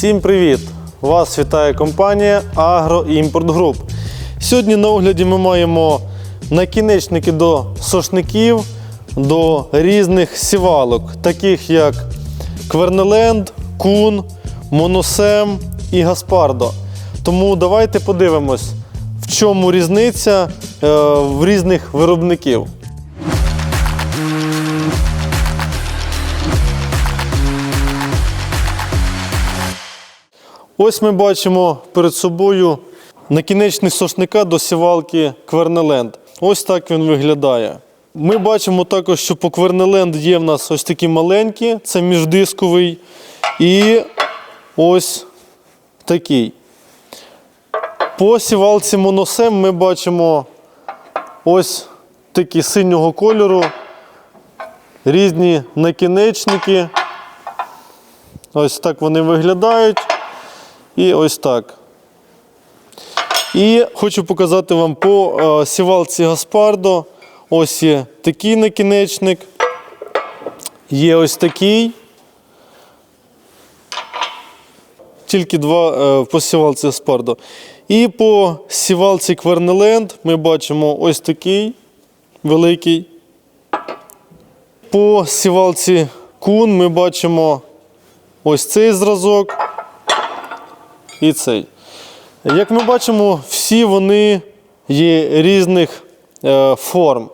Всім привіт! Вас вітає компанія Агроімпорт Груп. Сьогодні на огляді ми маємо накінечники до сошників, до різних сівалок, таких як Квернеленд, Кун, Моносем і Гаспардо. Тому давайте подивимось, в чому різниця е, в різних виробників. Ось ми бачимо перед собою накінечник сошника до сівалки Квернеленд. Ось так він виглядає. Ми бачимо також, що по Квернеленд є в нас ось такі маленькі, це міждисковий. І ось такий. По сівалці моносем ми бачимо ось такі синього кольору, різні накінечники. Ось так вони виглядають. І ось так. І хочу показати вам по е, сівалці Гаспардо. Ось є такий накінечник. Є ось такий. Тільки два е, по сівалці Гаспардо. І по сівалці Квернеленд ми бачимо ось такий великий. По сівалці Кун ми бачимо ось цей зразок і цей. Як ми бачимо, всі вони є різних е, форм.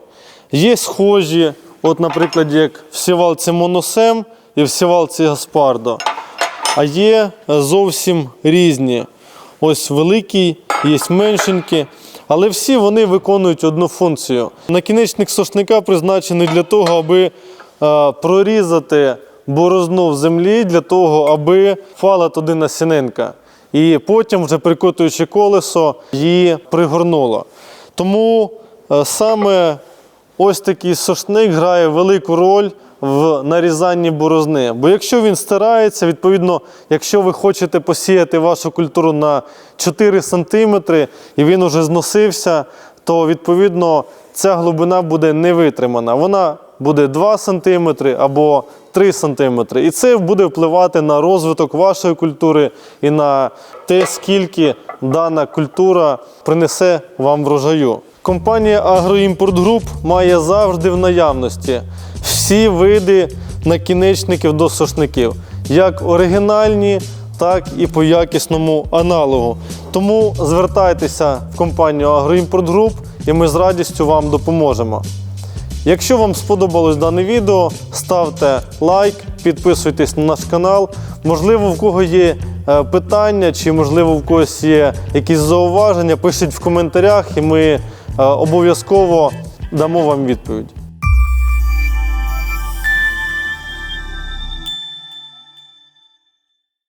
Є схожі, от, наприклад, як в сівалці Моносем і в сівалці Гаспардо. А є е, зовсім різні. Ось великі, є меншенькі. Але всі вони виконують одну функцію. Накінечник сошника призначений для того, аби е, прорізати борозну в землі, для того, аби впала туди насінинка. І потім, вже прикотуючи колесо, її пригорнуло. Тому е, саме ось такий сошник грає велику роль в нарізанні борозни. Бо якщо він стирається, відповідно, якщо ви хочете посіяти вашу культуру на 4 см і він уже зносився, то відповідно ця глибина буде не витримана. Вона буде 2 см або 3 см. І це буде впливати на розвиток вашої культури і на те, скільки дана культура принесе вам врожаю. Компанія Агроімпорт Груп має завжди в наявності всі види накінечників до сошників, як оригінальні, так і по якісному аналогу. Тому звертайтеся в компанію Агроімпорт Груп і ми з радістю вам допоможемо. Якщо вам сподобалось дане відео, ставте лайк, підписуйтесь на наш канал. Можливо, в кого є е, питання, чи можливо в когось є якісь зауваження, пишіть в коментарях, і ми е, обов'язково дамо вам відповідь.